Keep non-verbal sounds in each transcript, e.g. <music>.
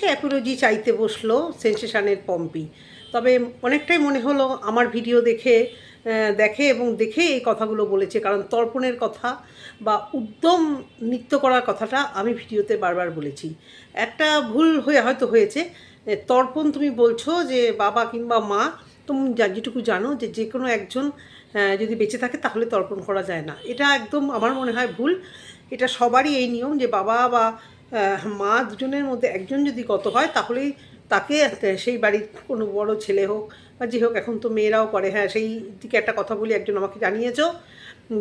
সে Apology চাইতে বসল সেন্সেশনের পম্পি। তবে অনেকটাই মনে হলো আমার ভিডিও দেখে দেখে এবং দেখে এই কথাগুলো বলেছে। কারণ তর্পণের কথা বা উদ্যম নৃত্য করার কথাটা আমি ভিডিওতে বারবার বলেছি। একটা ভুল হয়ে হয়তো হয়েছে। তর্পণ তুমি বলছো যে বাবা কিংবা মা, তুমি যেটুকু জানো যে যে কোনো একজন যদি বেঁচে থাকে তাহলে তর্পণ করা যায় না। এটা একদম আমার মনে হয় ভুল। এটা সবারই এই নিয়ম যে বাবা বা মা দুজনের মধ্যে একজন যদি গত হয়, তাহলেই তাকে সেই বাড়ির কোনো বড় ছেলে হোক বা যে হোক, এখন তো মেয়েরাও করে। হ্যাঁ সেই দিকে একটা কথা বলি, একজন আমাকে জানিয়েছো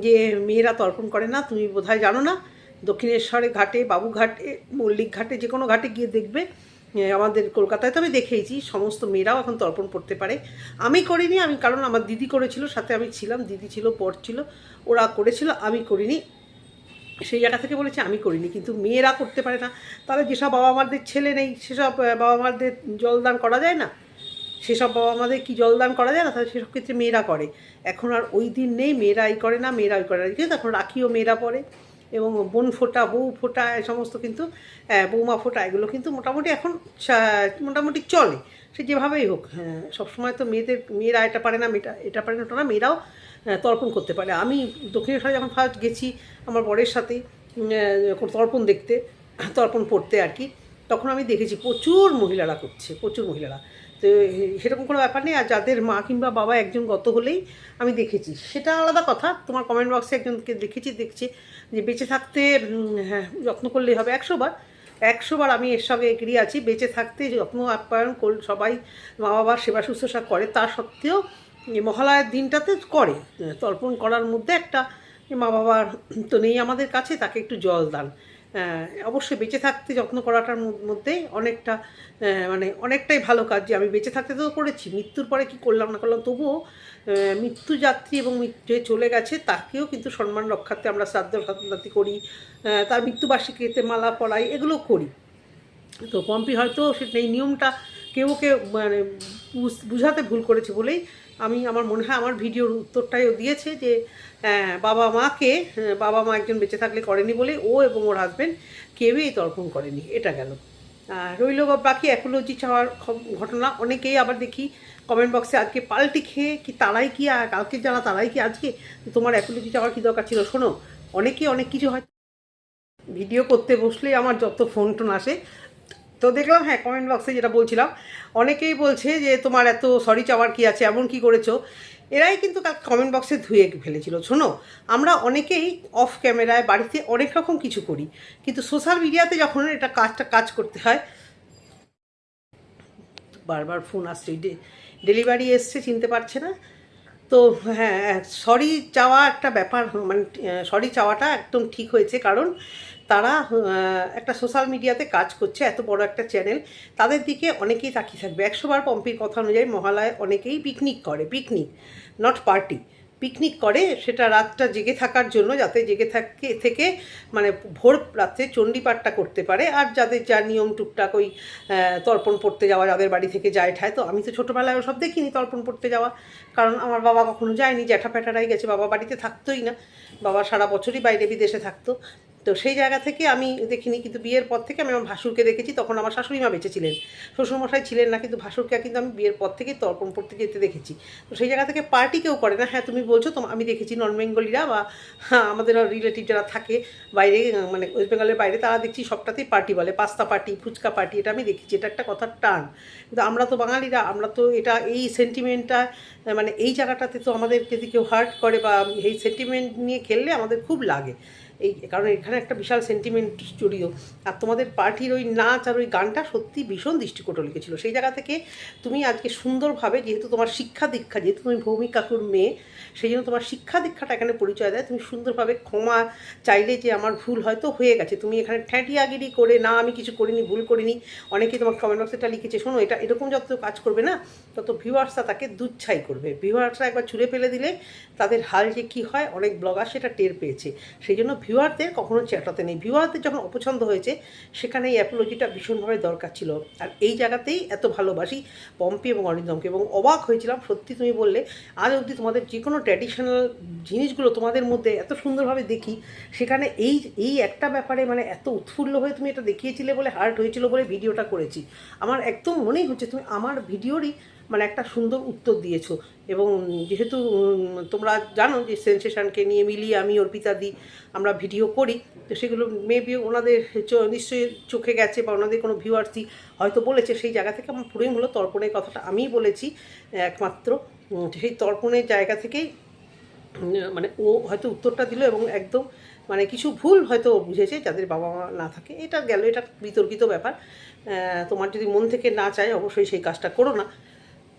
যে মেয়েরা তর্পণ করে না, তুমি বোধহয় জানো না। দক্ষিণেশ্বরে ঘাটে, বাবুঘাটে, মল্লিক ঘাটে, যে কোনো ঘাটে গিয়ে দেখবে আমাদের কলকাতায়। তো আমি দেখেইছি, সমস্ত মেয়েরাও এখন তর্পণ করতে পারে। আমি করিনি, আমি, কারণ আমার দিদি করেছিল, সাথে আমি ছিলাম, দিদি ছিল পর ছিল, ওরা করেছিল, আমি করিনি। সেই জায়গা থেকে বলেছে, আমি করিনি। কিন্তু মেয়েরা করতে পারে না। তাহলে যেসব বাবা মাদের ছেলে নেই, সেসব বাবা মাদের জলদান করা যায় না? সেসব বাবা মাদের কি জলদান করা যায় না? তাহলে সেসব ক্ষেত্রে মেয়েরা করে। এখন আর ওই দিন নেই, মেয়েরা এই করে না, মেয়েরা করে না। কিন্তু এখন রাখিও মেয়েরা পরে। এবং বোন ফোটা, বউ ফোটা সমস্ত কিন্তু বৌমা ফোটা, এগুলো কিন্তু মোটামুটি এখন মোটামুটি চলে। সে যেভাবেই হোক হ্যাঁ সবসময় তো মেয়েদের মেয়েরা এটা পারে না মেয়েটা এটা পারে না ওটা না মেয়েরাও আহ, তর্পণ করতে পারে। আমি দক্ষিণেশ্বরে যখন ফার্স্ট গেছি আমার বরের সাথে তর্পণ দেখতে তর্পণ পড়তে আর কি তখন আমি দেখেছি প্রচুর মহিলারা করছে প্রচুর মহিলারা। তো সেরকম কোনো ব্যাপার নেই আর যাদের মা কিংবা বাবা একজন গত হলেই আমি দেখেছি। সেটা আলাদা কথা তোমার কমেন্ট বক্সে একজনকে দেখেছি দেখছি যে বেঁচে থাকতে হ্যাঁ যত্ন করলেই হবে। একশো বার একশো বার আমি এর সঙ্গে এগ্রি আছি, বেঁচে থাকতে যত্ন আপ্যায়ন সবাই মা বাবার সেবা শুশ্রূষা করে। তা সত্ত্বেও মহালয়ের দিনটাতে করে। তর্পণ করার মধ্যে একটা মা বাবার তো নেই আমাদের কাছে, তাকে একটু জল দান। অবশ্যই বেঁচে থাকতে যত্ন করাটার মধ্যে অনেকটা মানে অনেকটাই ভালো কাজ যে আমি বেঁচে থাকতে তো করেছি মৃত্যুর পরে কি করলাম না করলাম তবুও আহ, মৃত্যুযাত্রী এবং মৃত্যু যে চলে গেছে তাকেও কিন্তু সম্মান রক্ষার্থে আমরা শ্রাদ্ধ শ্রাদ্ধাতি করি তার মৃত্যুবার্ষিকীতে মালা পরাই এগুলো করি। তো পম্পি হয়তো সে এই নিয়মটা কেউ ওকে মানে বুঝ- বুঝাতে ভুল করেছে বলেই আমি আমার মনে হয় আমার ভিডিওর উত্তরটাই ও দিয়েছে যে বাবা মাকে বাবা মা একজন বেঁচে থাকলে করেনি বলে ও এবং ওর হাজবেন্ড কেউই তর্পণ করেনি। এটা গেল। রইল বাকি অ্যাপোলজি চাওয়ার ঘটনা অনেকেই আবার দেখি কমেন্ট বক্সে আজকে পাল্টি খেয়ে কি তারাই কি আর কালকে যারা তারাই কি আজকে? তোমার অ্যাপোলজি চাওয়ার কী দরকার ছিল? শোনো অনেকেই অনেক কিছু হয়। ভিডিও করতে বসলেই আমার যত ফোন টোন আসে তো দেখলাম হ্যাঁ কমেন্ট বক্সে যেটা বলছিলাম, অনেকেই বলছে যে তোমার এত সরি চাওয়ার কি আছে, এমন কি করেছ? এরাই কিন্তু কাল কমেন্ট বক্সে ধুয়ে ফেলেছিল। শোনো, আমরা অনেকেই অফ ক্যামেরায় বাড়িতে অনেক রকম কিছু করি, কিন্তু সোশ্যাল মিডিয়াতে যখন এটা কাজটা কাজ করতে হয়, বারবার ফোন আসছে ডেলিভারি এসছে, চিনতে পারছে না। তো হ্যাঁ সরি চাওয়া একটা ব্যাপার মানে সরি চাওয়াটা একদম ঠিক হয়েছে। কারণ তারা একটা সোশ্যাল মিডিয়াতে কাজ করছে, এত বড় একটা চ্যানেল তাদের দিকে অনেকেই তাকিয়ে থাকবে। একশোবার পম্পির কথা অনুযায়ী মহালয় অনেকেই পিকনিক করে পিকনিক নট পার্টি পিকনিক করে, সেটা রাতটা জেগে থাকার জন্য যাতে জেগে থাকে থেকে মানে ভোর রাত্রে চণ্ডীপাঠটা করতে পারে। আর যাদের যা নিয়ম টুকটাক ওই তর্পণ পড়তে যাওয়া, যাদের বাড়ি থেকে যায় ঠায় তো আমি তো ছোটোবেলায় ওসব দেখিনি তর্পণ পড়তে যাওয়া। কারণ আমার বাবা কখনো যায়নি জ্যাঠা প্যাঠারাই গেছে, বাবা বাড়িতে থাকতোই না। বাবা সারা বছরই বাইরে বিদেশে থাকতো। তো সেই জায়গা থেকে আমি দেখিনি কিন্তু বিয়ের পর থেকে আমি আমার ভাসুরকে দেখেছি তখন আমার শাশুড়ি মা বেঁচে ছিলেন। শ্বশুরমশাই ছিলেন না কিন্তু ভাসুরকে কিন্তু আমি বিয়ের পর থেকে তর্পণ পড়তে যেতে দেখেছি। তো সেই জায়গা থেকে পার্টি কেউ করে না হ্যাঁ তুমি বলছো তো আমি দেখেছি নন বেঙ্গলিরা বা হ্যাঁ, আমাদের রিলেটিভ যারা থাকে বাইরে মানে ওয়েস্ট বেঙ্গলের বাইরে তারা দেখছি সবটাতেই পার্টি বলে। পাস্তা পার্টি ফুচকা পার্টি এটা আমি দেখেছি এটা একটা কথার টান। কিন্তু আমরা তো বাঙালিরা আমরা তো এটা এই সেন্টিমেন্টটা মানে এই জায়গাটাতে তো আমাদের যদি কেউ হার্ট করে বা এই সেন্টিমেন্ট নিয়ে খেললে আমাদের খুব লাগে। এই, কারণ এখানে একটা বিশাল সেন্টিমেন্ট জড়িয়ে আর তোমাদের পার্টির ওই নাচ আর ওই গানটা সত্যি ভীষণ দৃষ্টিকটল লিখেছিল সেই জায়গা থেকে তুমি আজকে সুন্দরভাবে, যেহেতু তোমার শিক্ষা দীক্ষা, যেহেতু তুমি ভৌমিক কাকুর মেয়ে, সেই জন্য তোমার শিক্ষা দীক্ষাটা এখানে পরিচয় দেয়। তুমি সুন্দরভাবে ক্ষমা চাইলে যে আমার ভুল হয়তো হয়ে গেছে। তুমি এখানে ঠ্যাঁটিয়াগিরি করে, না, আমি কিছু করিনি, ভুল করিনি। অনেকে তোমার কমেন্ট বক্সে এটা লিখেছে। শোনো, এটা এরকম যত কাজ করবে না, তত ভিউয়ার্সরা তাকে দুচ্ছাই করবে। ভিউয়ার্সরা একবার ছুঁড়ে ফেলে দিলে তাদের হাল যে কী হয়, অনেক ব্লগার সেটা টের পেয়েছে। সেই জন্য ভিউয়ারদের, কখনো চেটাতে নেই। ভিউয়ারদের যখন অপছন্দ হয়েছে সেখানে এই অ্যাপোলজিটা ভীষণভাবে দরকার ছিল। আর এই জায়গাতেই এত ভালোবাসি পম্পি এবং অরিন্দমকে এবং অবাক হয়েছিলাম, সত্যি তুমি বললে, আজ অবধি তোমাদের যে কোনো ট্র্যাডিশনাল জিনিসগুলো তোমাদের মধ্যে এত সুন্দরভাবে দেখি, সেখানে এই এই একটা ব্যাপারে মানে এত উৎফুল্ল হয়ে তুমি এটা দেখিয়েছিলে বলে হার্ট হয়েছিল বলে ভিডিওটা করেছি। আমার একদম মনেই হচ্ছে তুমি আমার ভিডিওরই মানে একটা সুন্দর উত্তর দিয়েছ। এবং যেহেতু তোমরা জানো যে সেন্সেশনকে নিয়ে মিলিয়ে আমি অর্পিতা দিই আমরা ভিডিও করি, তো সেগুলো মেবি ওনাদের নিশ্চয়ই চোখে গেছে বা ওনাদের কোনো ভিউয়ার্সই হয়তো বলেছে, সেই জায়গা থেকে আমার পুরোই হলো তর্পণের কথাটা আমিই বলেছি একমাত্র। সেই তর্পণের জায়গা থেকেই মানে ও হয়তো উত্তরটা দিল এবং একদম মানে কিছু ভুল হয়তো বুঝেছে যাদের বাবা মা না থাকে। এটা গেল, এটা বিতর্কিত ব্যাপার। তোমার যদি মন থেকে না চায় অবশ্যই সেই কাজটা করো না।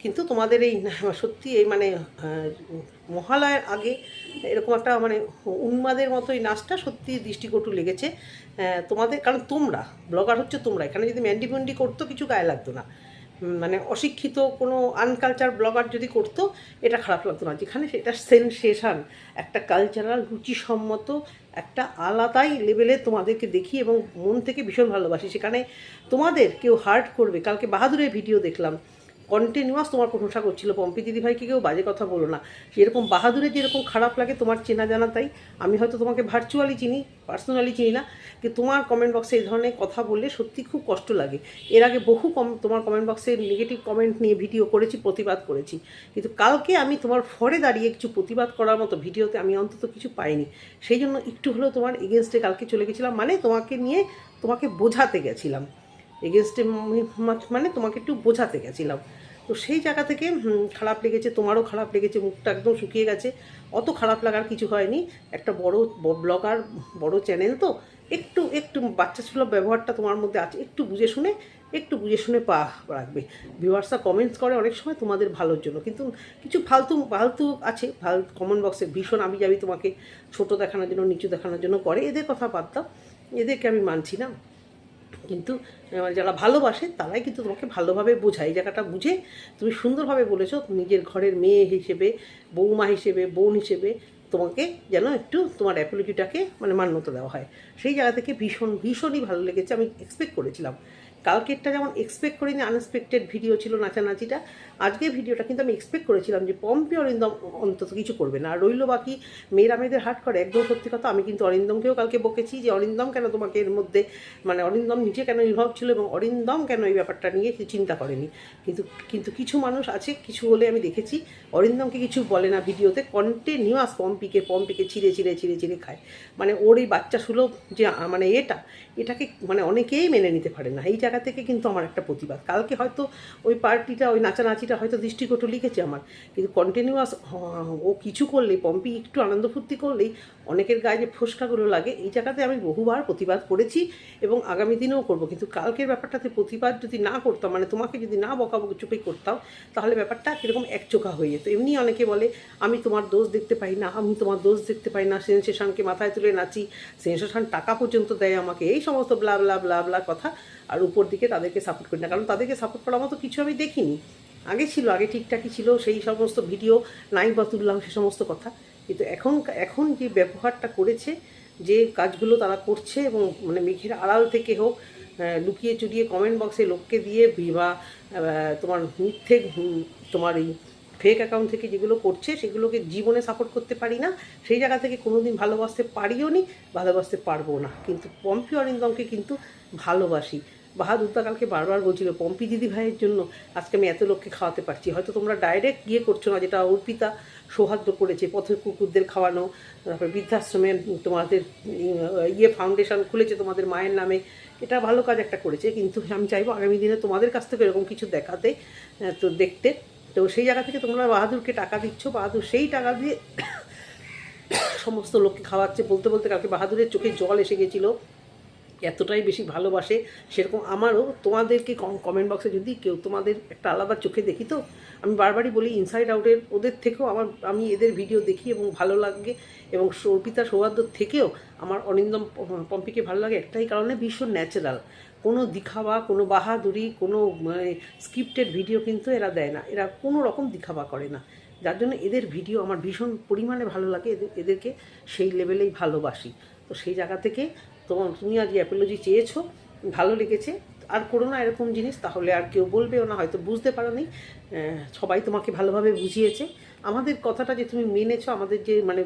কিন্তু তোমাদের এই সত্যি এই মানে আহ, মহালয়ের আগে এরকম একটা মানে উন্মাদের মতো এই নাচটা সত্যি দৃষ্টিকটু লেগেছে। তোমাদের কারণ তোমরা ব্লগার হচ্ছে তোমরা। এখানে যদি ম্যান্ডি ফ্যান্ডি করতো কিছু গায়ে লাগতো না। মানে অশিক্ষিত কোনো আনকালচার ব্লগার যদি করতো এটা খারাপ লাগতো না। যেখানে সেটা সেনসেশন একটা কালচারাল রুচিসম্মত একটা আলাদাই লেভেলে তোমাদেরকে দেখি এবং মন থেকে ভীষণ ভালোবাসি। সেখানে তোমাদের কেউ হার্ট করবে। কালকে বাহাদুরের ভিডিও দেখলাম। কন্টিনিউয়াস তোমার প্রশংসা করছিল। পম্পি দিদি ভাইকে কেউ বাজে কথা বলো না। যেরকম বাহাদুরের যেরকম খারাপ লাগে, তোমার চেনা জানা তাই। আমি হয়তো তোমাকে ভার্চুয়ালি চিনি পার্সোনালি চিনি না। কিন্তু তোমার কমেন্ট বক্সে এই ধরনের কথা বললে সত্যি খুব কষ্ট লাগে। এর আগে বহু কম, তোমার কমেন্ট বক্সে নেগেটিভ কমেন্ট নিয়ে ভিডিও করেছি, প্রতিবাদ করেছি। কিন্তু কালকে আমি তোমার ফরে দাঁড়িয়ে কিছু প্রতিবাদ করার মতো ভিডিওতে আমি অন্তত কিছু পাইনি। সেই জন্য একটু হলেও তোমার এগেনস্টে কালকে চলে গেছিলাম। মানে তোমাকে নিয়ে তোমাকে বোঝাতে গেছিলাম। এগেনস্টে মানে তোমাকে একটু বোঝাতে গেছিলাম। তো সেই জায়গা থেকে খারাপ লেগেছে, তোমারও খারাপ লেগেছে, মুখটা একদম শুকিয়ে গেছে। অত খারাপ লাগার কিছু হয়নি। একটা বড় ব্লগার, বড় চ্যানেল তো, একটু একটু বাচ্চা ছিল ব্যবহারটা তোমার মধ্যে আছে। একটু বুঝে শুনে, একটু বুঝে শুনে পা রাখবে। ভিউয়ার্সরা কমেন্টস করে অনেক সময় তোমাদের ভালোর জন্য। কিন্তু কিছু ফালতু ফালতু আছে, ফাল কমেন্ট বক্সে ভীষণ আমি যাবি তোমাকে ছোট দেখানোর জন্য, নিচু দেখানোর জন্য করে। এদের কথা বাদ দাও। এদেরকে আমি মানছি না। কিন্তু যারা ভালোবাসে তারাই কিন্তু তোমাকে ভালোভাবে বোঝায়। এই জায়গাটা বুঝে তুমি সুন্দরভাবে বলেছ, নিজের ঘরের মেয়ে হিসেবে, বৌমা হিসেবে, বোন হিসেবে তোমাকে যেন একটু তোমার অ্যাপোলজিটাকে মানে মান্যতা দেওয়া হয়। সেই জায়গা থেকে ভীষণ, ভীষণই ভালো লেগেছে। আমি এক্সপেক্ট করেছিলাম। কালকেরটা যেমন এক্সপেক্ট করিনি আনএক্সপেক্টেড ভিডিও ছিল, নাচানাচিটা, আজকে ভিডিওটা কিন্তু আমি এক্সপেক্ট করেছিলাম যে পম্পি অরিন্দম অন্তত কিছু করবে না। আর রইল বাকি মেয়েরা মেয়েদের হাট করে, একদম সত্যি কথা, আমি কিন্তু অরিন্দমকেও কালকে বকেছি যে অরিন্দম কেন তোমাকে এর মধ্যে মানে অরিন্দম নিজে কেন ইনভলভ ছিল এবং অরিন্দম কেন এই ব্যাপারটা নিয়ে চিন্তা করেনি। কিন্তু কিন্তু কিছু মানুষ আছে, কিছু হলে আমি দেখেছি, অরিন্দমকে কিছু বলে না ভিডিওতে কন্টিনিউয়াস পম্পিকে পম্পিকে ছিঁড়ে ছিঁড়ে ছিঁড়ে ছিঁড়ে খায়। মানে ওর এই বাচ্চা সুলভ যে মানে এটা, এটাকে মানে অনেকেই মেনে নিতে পারে না। এই জায়গা থেকে কিন্তু আমার একটা প্রতিবাদ। কালকে হয়তো ওই পার্টিটা, ওই নাচানাচিটা হয়তো দৃষ্টিকটু লিখেছে আমার। কিন্তু কন্টিনিউয়াস ও কিছু করলেই, পম্পি একটু আনন্দ ফুর্তি করলেই অনেকের গায়ে যে ফোসকাগুলো লাগে, এই জায়গাতে আমি বহুবার প্রতিবাদ করেছি এবং আগামী দিনেও করব। কিন্তু কালকের ব্যাপারটাতে প্রতিবাদ যদি না করতাম মানে তোমাকে যদি না বকাবকি চুপি করতাম, তাহলে ব্যাপারটা কীরকম একচোখা হয়ে যেত। এমনি অনেকে বলে, আমি তোমার দোষ দেখতে পাই না, আমি তোমার দোষ দেখতে পাই না, সেন্সেশনকে মাথায় তুলে নাচি, সেন্সেশন টাকা পর্যন্ত দেয় আমাকে, এই সমস্ত ব্লা ব্লা ব্লা ব্লা কথা। আর উপর দিকে তাদেরকে সাপোর্ট করি না। কারণ তাদেরকে সাপোর্ট করার মতো কিছু আমি দেখিনি। আগে ছিল, আগে ঠিকঠাকই ছিল, সেই সমস্ত ভিডিও নাই বা তুললাম সে সমস্ত কথা। কিন্তু এখন এখন যে ব্যবহারটা করেছে, যে কাজগুলো তারা করছে এবং মানে মেঘের আড়াল থেকে হোক লুকিয়ে চুরিয়ে কমেন্ট বক্সে লোককে দিয়ে বা তোমার মিথ্যে তোমার এই ফেক অ্যাকাউন্ট থেকে যেগুলো করছে, সেগুলোকে জীবনে সাপোর্ট করতে পারি না। সেই জায়গা থেকে কোনোদিন ভালোবাসতে পারিও নি, ভালোবাসতে পারব না। কিন্তু পম্পি অরিন্দমকে কিন্তু ভালোবাসি। বাহাদুরদা কালকে বারবার বলছিল, পম্পি দিদি ভাইয়ের জন্য আজকে আমি এত লোককে খাওয়াতে পারছি। হয়তো তোমরা ডাইরেক্ট গিয়ে করছ না, যেটা অর্পিতা সৌহার্দ্য করেছে, পথের কুকুরদের খাওয়ানো, তারপরে বৃদ্ধাশ্রমে তোমাদের ইয়ে ফাউন্ডেশন খুলেছে তোমাদের মায়ের নামে, এটা ভালো কাজ একটা করেছে। কিন্তু আমি চাইব আগামী দিনে তোমাদের কাছ থেকে এরকম কিছু দেখাতে তো দেখতে। তো সেই জায়গা থেকে তোমরা বাহাদুরকে টাকা দিচ্ছ, বাহাদুর সেই টাকা দিয়ে <coughs> সমস্ত লোককে খাওয়াচ্ছে। বলতে বলতে কালকে বাহাদুরের চোখে জল এসে গেছিল। এতটাই বেশি ভালোবাসে সেরকম আমারও। তোমাদেরকে কমেন্ট বক্সে যদি কেউ তোমাদের একটা আলাদা চোখে দেখি তো, আমি বারবারই বলি ইনসাইড আউটের ওদের থেকেও আমার, আমি এদের ভিডিও দেখি এবং ভালো লাগে এবং অর্পিতা সৌহার্দ্য থেকেও আমার অনিন্দম পম্পিকে ভালো লাগে একটাই কারণে ভীষণ ন্যাচারাল কোনো দিখাবা, কোনো বাহাদুরি, কোনো মানে স্ক্রিপ্টেড ভিডিও কিন্তু এরা দেয় না। এরা কোনো রকম দিখাবা করে না। যার জন্য এদের ভিডিও আমার ভীষণ পরিমাণে ভালো লাগে। এদের, এদেরকে সেই লেভেলেই ভালোবাসি। তো সেই জায়গা থেকে তোমার তুমি আজ অ্যাপোলজি চেয়েছো, ভালো লেগেছে। আর করো না এরকম জিনিস, তাহলে আর কেউ বলবেও না, হয়তো বুঝতে পারো নি সবাই তোমাকে ভালোভাবে বুঝিয়েছে। আমাদের কথাটা যে তুমি মেনেছো, আমাদের যে মানে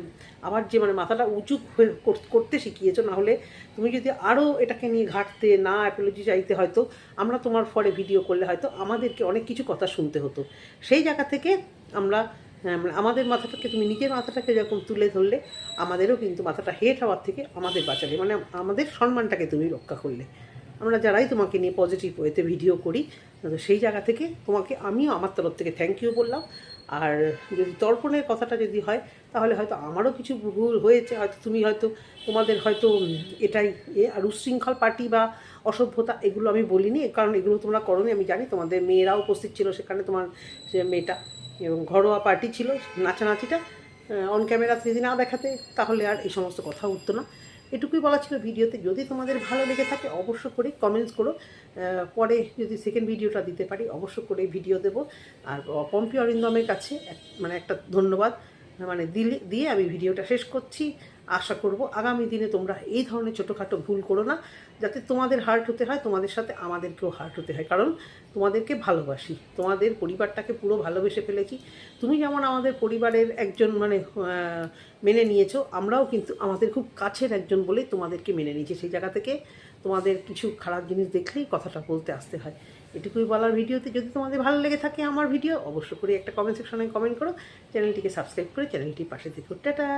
আবার যে মানে মাথাটা উঁচু হয়ে করতে শিখিয়েছো, না হলে তুমি যদি আরও এটাকে নিয়ে ঘাটতে না অ্যাপোলজি চাইতে, হয়তো আমরা তোমার ফরে ভিডিও করলে হয়তো আমাদেরকে অনেক কিছু কথা শুনতে হতো। সেই জায়গা থেকে আমরা হ্যাঁ, মানে আমাদের মাথাটাকে তুমি নিজের মাথাটাকে যখন তুলে ধরলে আমাদেরও কিন্তু মাথাটা হেট হওয়ার থেকে আমাদের বাঁচালে। মানে আমাদের সম্মানটাকে তুমি রক্ষা করলে। আমরা যারাই তোমাকে নিয়ে পজিটিভ ওয়েতে ভিডিও করি তো সেই জায়গা থেকে তোমাকে আমিও আমার তরফ থেকে থ্যাংক ইউ বললাম। আর যদি তর্পণের কথাটা যদি হয় তাহলে হয়তো আমারও কিছু ভুল হয়েছে হয়তো তুমি হয়তো তোমাদের হয়তো এটাই এ আর উশৃঙ্খল পার্টি বা অসভ্যতা এগুলো আমি বলিনি কারণ এগুলো তোমরা করনি আমি জানি তোমাদের মেয়েরাও উপস্থিত ছিল সেখানে তোমার মেয়েটা। এবং ঘরোয়া পার্টি ছিল নাচানাচিটা অন ক্যামেরা যদি না দেখাতে তাহলে আর এই সমস্ত কথা উঠতো না। এটুকুই বলা ছিল ভিডিওতে। যদি তোমাদের ভালো লেগে থাকে অবশ্য করে কমেন্টস করো। পরে যদি সেকেন্ড ভিডিওটা দিতে পারি অবশ্য করে ভিডিও দেবো। আর পম্পি অরিন্দমের কাছে মানে একটা ধন্যবাদ। মানে দিলে, দিয়ে আমি ভিডিওটা শেষ করছি। আশা করব আগামী দিনে তোমরা এই ধরনের ছোটোখাটো ভুল করো না। যাতে তোমাদের হার্ট হতে হয়, তোমাদের সাথে আমাদেরকেও হার্ট হতে হয়। কারণ তোমাদেরকে ভালোবাসি, তোমাদের পরিবারটাকে পুরো ভালোবেসে ফেলেছি। তুমি যেমন আমাদের পরিবারের একজন মানে মেনে নিয়েছো, আমরাও কিন্তু আমাদের খুব কাছের একজন বলে তোমাদেরকে মেনে নিয়েছি। সেই জায়গা থেকে তোমাদের কিছু খারাপ জিনিস দেখলেই কথাটা বলতে আসতে হয়। এটুকুই বলার ভিডিওতে। যদি তোমাদের ভালো লেগে থাকে আমার ভিডিও অবশ্য করে একটা কমেন্ট সেকশনে কমেন্ট করো। চ্যানেলটিকে সাবস্ক্রাইব করে চ্যানেলটির পাশে দেখো টাটা!